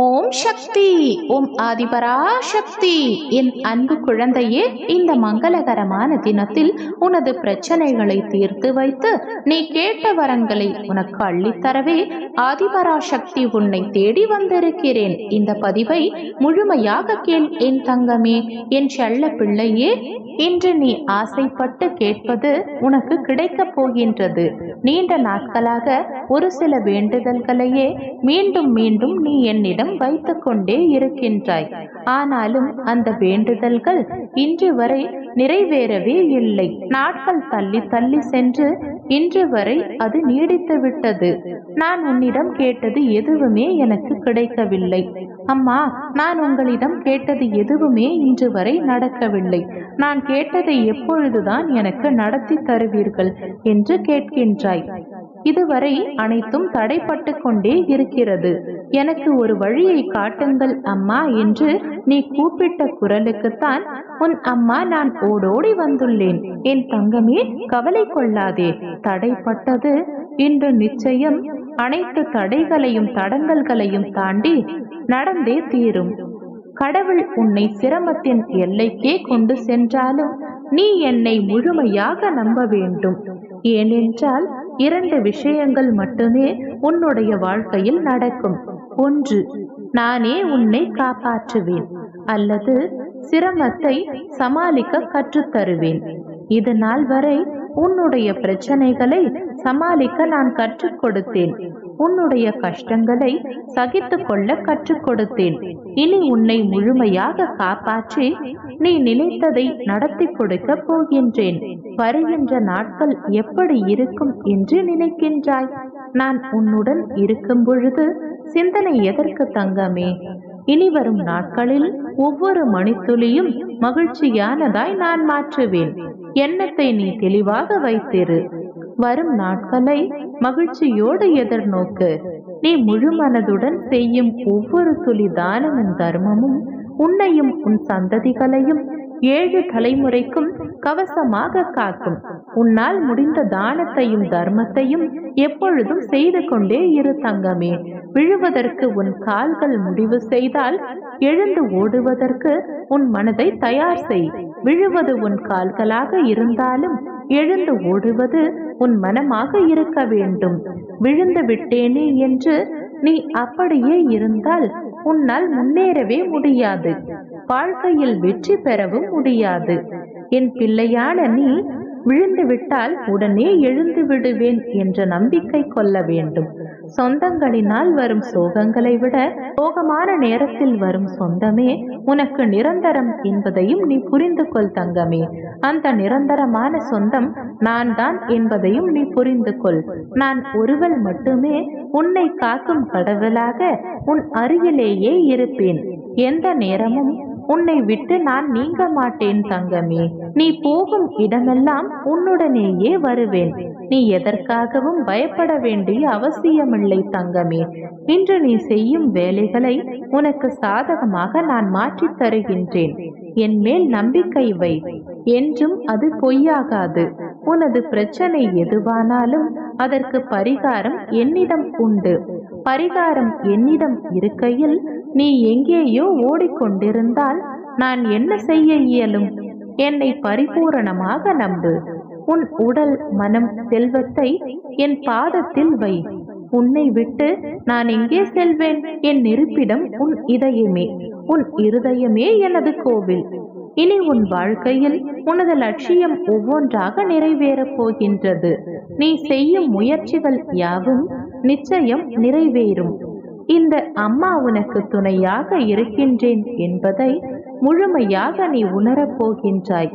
ஓம் சக்தி ஓம் ஆதிபரா சக்தி என் அன்பு குழந்தையே இந்த மங்களகரமான தினத்தில் உனது பிரச்சனைகளை தீர்த்து வைத்து நீ கேட்ட வரங்களை உனக்கு அள்ளித்தரவே ஆதிபரா சக்தி உன்னை தேடி வந்திருக்கிறேன். இந்த பதிவை முழுமையாக கேள் என் தங்கமே. என் செல்ல பிள்ளையே இன்று நீ ஆசைப்பட்டு கேட்பது உனக்கு கிடைக்கப் போகின்றது. நீண்ட நாட்களாக ஒரு சில வேண்டுதல்களையே மீண்டும் மீண்டும் நீ என்னிடம் வைத்துக் கொண்டே இருக்கின்றாய். ஆனாலும் அந்த வேண்டுதல்கள் இன்று வரை நிறைவேறவே இல்லை. நாட்கள் தள்ளி தள்ளி சென்று இன்று வரை அது நீடித்து விட்டது நான் உன்னிடம் கேட்டது எதுவுமே எனக்கு கிடைக்கவில்லை. அம்மா நான் உங்களிடம் கேட்டது எதுவுமே இன்று வரை நடக்கவில்லை. நான் கேட்டதை எப்பொழுதுதான் எனக்கு நடத்தி தருவீர்கள் என்று கேட்கின்றாய். இதுவரை அனைத்தும் தடைப்பட்டு கொண்டே இருக்கிறது. எனக்கு ஒரு வழியை காட்டுங்கள் அம்மா என்று நீ கூப்பிட்ட குரலுக்குத்தான் உன் அம்மா நான் ஓடோடி வந்துள்ளேன். என் தங்கமே கவலை கொள்ளாதே. தடைப்பட்டது. இன்று நிச்சயம் அனைத்து தடைகளையும் தடங்கல்களையும் தாண்டி நடந்தே தீரும். கடவுள் உன்னை சிரமத்தின் எல்லைக்கே கொண்டு சென்றாலும் நீ என்னை முழுமையாக நம்ப வேண்டும். ஏனென்றால் இரண்டு விஷயங்கள் மட்டுமே உன்னுடைய வாழ்க்கையில் நடக்கும். ஒன்று நானே உன்னை காப்பாற்றுவேன் அல்லது சிரமத்தை சமாளிக்க கற்றுத்தருவேன். இது நாள் வரை உன்னுடைய பிரச்சனைகளை சமாளிக்க நான் கற்றுக் கொடுத்தேன். உன்னுடைய கஷ்டங்களை சகித்து கொள்ள கற்றுக் கொடுத்தேன். இனி உன்னை முழுமையாக காப்பாற்றி நீ நினைத்ததை நடத்தி கொடுக்க போகின்றேன். வருகின்ற நாட்கள் எப்படி இருக்கும் என்று நினைக்கின்றாய்? நான் உன்னுடன் இருக்கும் பொழுது சிந்தனை எதற்கு தங்கமே? இனி வரும் நாட்களில் ஒவ்வொரு மணித்துளியும் மகிழ்ச்சியானதாய் நான் மாற்றுவேன். எண்ணத்தை நீ தெளிவாக வைத்திரு. வரும் நாட்களை மகிழ்ச்சியோடு எதிர்நோக்கு. நீ முழு மனதுடன் செய்யும் ஒவ்வொரு துளி தானமும் தர்மமும் உன்னையும் உன் சந்ததிகளையும் ஏழு தலைமுறைக்கும் கவசமாக காக்கும். உன்னால் முடிந்த தானத்தையும் தர்மத்தையும் எப்பொழுதும் செய்து கொண்டே இரு தங்கமே. விழுவதற்கு உன் கால்கள் முடிவு செய்தால் எழுந்து ஓடுவதற்கு உன் மனதை தயார் செய். விழுவது உன் கால்களாக இருந்தாலும் எழுந்து ஓடுவது உன் மனமாக இருக்க வேண்டும். விழுந்து விட்டேனே என்று நீ அப்படியே இருந்தால் உன்னால் முன்னேறவே முடியாது. வாழ்க்கையில் வெற்றி பெறவும் முடியாது. என் பிள்ளையான நீ விழுந்து விட்டால் உடனே எழுந்து விடுவேன் என்ற நம்பிக்கை கொள்ள வேண்டும். சொந்தங்களினால் வரும் சோகங்களை விட சோகமான நேரத்தில் வரும் சொந்தமே உனக்கு நிரந்தரம் என்பதையும் நீ புரிந்து கொள் தங்கமே. அந்த நிரந்தரமான சொந்தம் நான் தான் என்பதையும் நீ புரிந்து கொள். நான் ஒருவள் மட்டுமே உன்னை காக்கும் கடவுளாக உன் அருகிலேயே இருப்பேன். எந்த நேரமும் உன்னை விட்டு நான் நீங்க மாட்டேன் தங்கமே. நீ போகும் இடமெல்லாம் உன்னுடனேயே வருவேன். நீ எதற்காகவும் பயப்பட வேண்டிய அவசியமில்லை தங்கமே. இன்று நீ செய்யும் வேலைகளை உனக்கு சாதகமாக நான் மாற்றித் தருகின்றேன். என் மேல் நம்பிக்கை வை. என்றும் அது பொய்யாகாது. உனது பிரச்சனை எதுவானாலும் அதற்கு பரிகாரம் என்னிடம் உண்டு. பரிகாரம் என்னிடம் இருக்கையில் நீ எங்கேயோ ஓடிக்கொண்டிருந்தால் நான் என்ன செய்ய இயலும்? என்னை பரிபூரணமாக நம்பு. உன் உடல் மனம் செல்வத்தை என் பாதத்தில் வை. உன்னை விட்டு நான் எங்கே செல்வேன்? என் இருப்பிடம் உன் இதயமே. உன் இருதயமே எனது கோவில். இனி உன் வாழ்க்கையில் உனது லட்சியம் ஒவ்வொன்றாக நிறைவேறப் போகின்றது. நீ செய்யும் முயற்சிகள் யாவும் நிச்சயம் நிறைவேறும். இந்த அம்மா உனக்கு துணையாக இருக்கின்றேன் என்பதை முழுமையாக நீ உணரப் போகின்றாய்.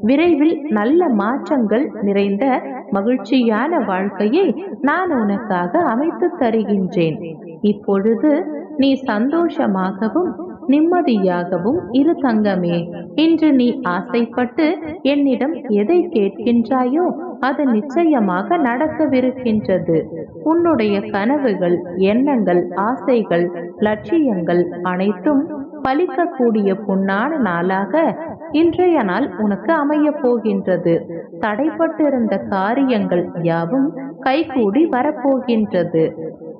விரைவில் நல்ல மாற்றங்கள் நிறைந்த மகிழ்ச்சியான வாழ்க்கையை நான் உனக்காக அமைத்து தருகின்றேன். இப்பொழுது நீ சந்தோஷமாகவும் நிம்மதியாகவும் இரு தங்கமே. இன்று நீ ஆசைப்பட்டு என்னிடம் எதை கேட்கின்றாயோ அது நிச்சயமாக நடக்கவிருக்கின்றது. உன்னுடைய கனவுகள் எண்ணங்கள் ஆசைகள் லட்சியங்கள் அனைத்தும் பலிக்கக்கூடிய புண்ணான நாளாக இன்றைய நாள் உனக்கு அமைய போகின்றது. தடைப்பட்டிருந்த காரியங்கள் யாவும் கைகூடி வரப்போகின்றது.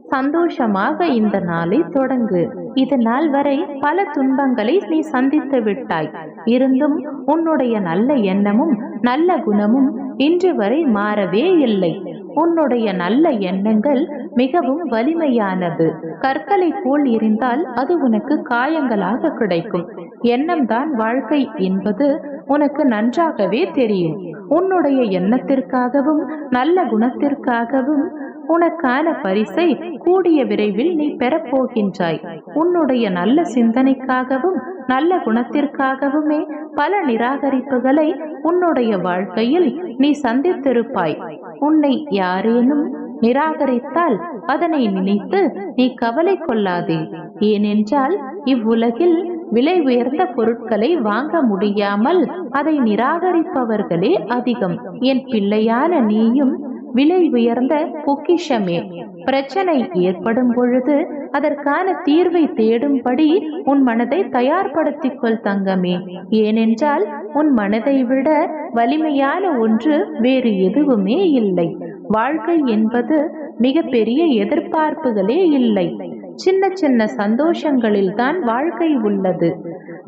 சந்தோஷமாக இந்த நாளை தொடங்கு. இது நாள் வரை பல துன்பங்களை நீ சந்தித்து விட்டாய். இருந்தும் உன்னுடைய நல்ல எண்ணமும் நல்ல குணமும் இன்று வரை மாறவே இல்லை. உன்னுடைய நல்ல எண்ணங்கள் மிகவும் வலிமையானது. கற்களை போல் இருந்தால் அது உனக்கு காயங்களாக கிடைக்கும். எண்ணம்தான் வாழ்க்கை என்பது உனக்கு நன்றாகவே தெரியும். உன்னுடைய எண்ணத்திற்காகவும் நல்ல குணத்திற்காகவும் உனக்கான பரிசை கூடிய விரைவில் நீ பெறப்போகின்றாய் உன்னுடைய நல்ல சிந்தனைக்காகவும் நல்ல குணத்திற்காகவுமே பல நிராகரிப்புகளை உன்னுடைய வாழ்க்கையில் நீ சந்தித்திருப்பாய். உன்னை யாரேனும் நிராகரித்தால் அதனை நினைத்து நீ கவலை கொள்ளாதே. ஏனென்றால் இவ்வுலகில் விலை உயர்ந்த பொருட்களை வாங்க முடியாமல் அதை நிராகரிப்பவர்களே அதிகம். என் பிள்ளையான நீயும் விலை உயர்ந்த பொக்கிஷமே. பிரச்சனை ஏற்படும் பொழுது அதற்கான தீர்வை தேடும்படி உன் மனதை தயார்படுத்திக் கொள் தங்கமே. ஏனென்றால் உன் மனதை விட வலிமையான ஒன்று வேறு எதுவுமே இல்லை. வாழ்க்கை என்பது மிக பெரிய எதிர்பார்ப்புகளே இல்லை. சின்ன சின்ன சந்தோஷங்களில் தான் வாழ்க்கை உள்ளது.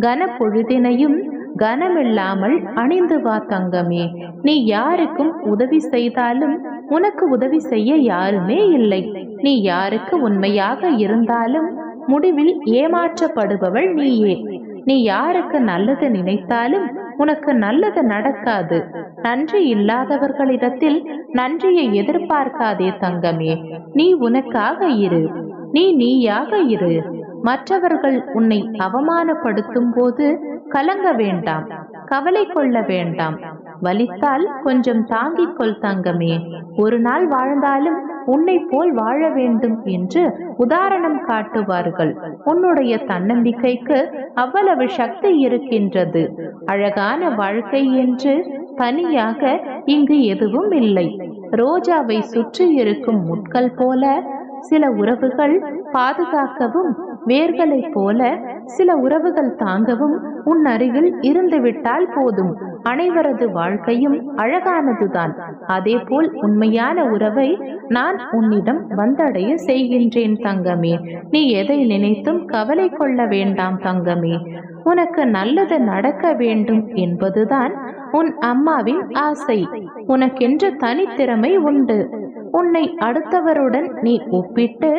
கன பொழுதினையும் கனமில்லாமல் அணிந்து வா தங்கமே. நீ யாருக்கும் உதவி செய்தாலும் உனக்கு உதவி செய்ய யாருமே இல்லை. நீ யாருக்கு உண்மையாக இருந்தாலும் முடிவில் ஏமாற்றப்படுபவள் நீயே. நீ யாருக்கு நல்லது நினைத்தாலும் உனக்கு நல்லது நடக்காது. நன்றி இல்லாதவர்களிடத்தில் நன்றியை எதிர்பார்க்காதே தங்கமே. நீ உனக்காக இரு. நீ நீயாக இரு. மற்றவர்கள் உன்னை அவமானப்படுத்தும் போது கலங்க வேண்டாம் கவலை கொள்ள வேண்டாம். வலித்தால் கொஞ்சம் தாங்கிக் கொள் தங்கமே. ஒரு நாள் வாழ்ந்தாலும் உன்னை போல் வாழ வேண்டும் என்று உதாரணம் காட்டுவார்கள். உன்னுடைய தன்னம்பிக்கைக்கு அவ்வளவு சக்தி இருக்கின்றது. அழகான வாழ்க்கை என்று தனியாக இங்கு எதுவும் இல்லை. ரோஜாவை சுற்றி இருக்கும் முட்கள் போல சில உறவுகள் பாதுகாக்கவும் வேர்களைப் போல சில உறவுகள் தாங்கவும் உன் அருகில் இருந்துவிட்டால் போதும். அனைவரது வாழ்க்கையும் அழகானதுதான். அதேபோல் உண்மையான உறவை நான் உன்னிடம் வந்தடைய செய்கின்றேன் தங்கமே. நீ எதை நினைத்தும் கவலை கொள்ள வேண்டாம் தங்கமே. உனக்கு நல்லது நடக்க வேண்டும் என்பதுதான் உன் அம்மாவின் ஆசை. உனக்கென்று தனித்திறமை உண்டு. உன்னை அடுத்தவருடன் நீ ஒப்பிட்டு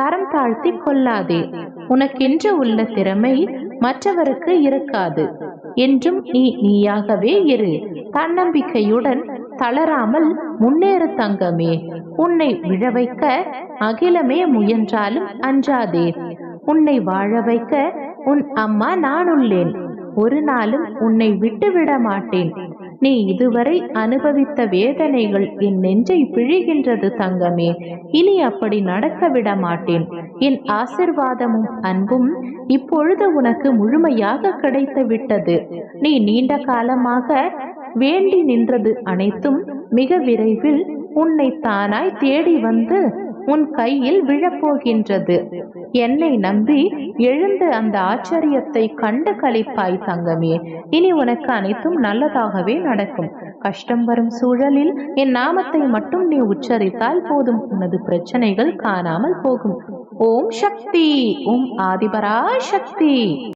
தரம் தாழ்த்தி கொள்ளாதே. உனக்கென்று உள்ள திறமை மற்றவருக்கு இருக்காது. என்றும் நீ நீயாகவே இரு. தன்னம்பிக்கையுடன் தளராமல் முன்னேறு தங்கமே. உன்னை விழ வைக்க அகிலமே முயன்றாலும் அஞ்சாதே. உன்னை வாழ வைக்க உன் அம்மா நான் உள்ளேன். ஒரு நாளும் உன்னை விட்டுவிட மாட்டேன். நீ இதுவரை அனுபவித்த வேதனைகள் என் நெஞ்சை பிழிகின்றது தங்கமே. இனி அப்படி நடக்க விட மாட்டேன். என் ஆசிர்வாதமும் அன்பும் இப்பொழுது உனக்கு முழுமையாக கிடைத்து விட்டது. நீ நீண்ட காலமாக வேண்டி நின்றது அனைத்தும் மிக விரைவில் உன்னை தானாய் தேடி வந்து உன் கையில் விழப்போகின்றது. என்னை நம்பி எழுந்து அந்த ஆச்சரியத்தை கண்டு கழிப்பாய் தங்கமே இனி உனக்கு அனைத்தும் நல்லதாகவே நடக்கும். கஷ்டம் வரும் சூழலில் என் நாமத்தை மட்டும் நீ உச்சரித்தால் போதும். உனது பிரச்சனைகள் காணாமல் போகும். ஓம் சக்தி ஓம் ஆதிபரா சக்தி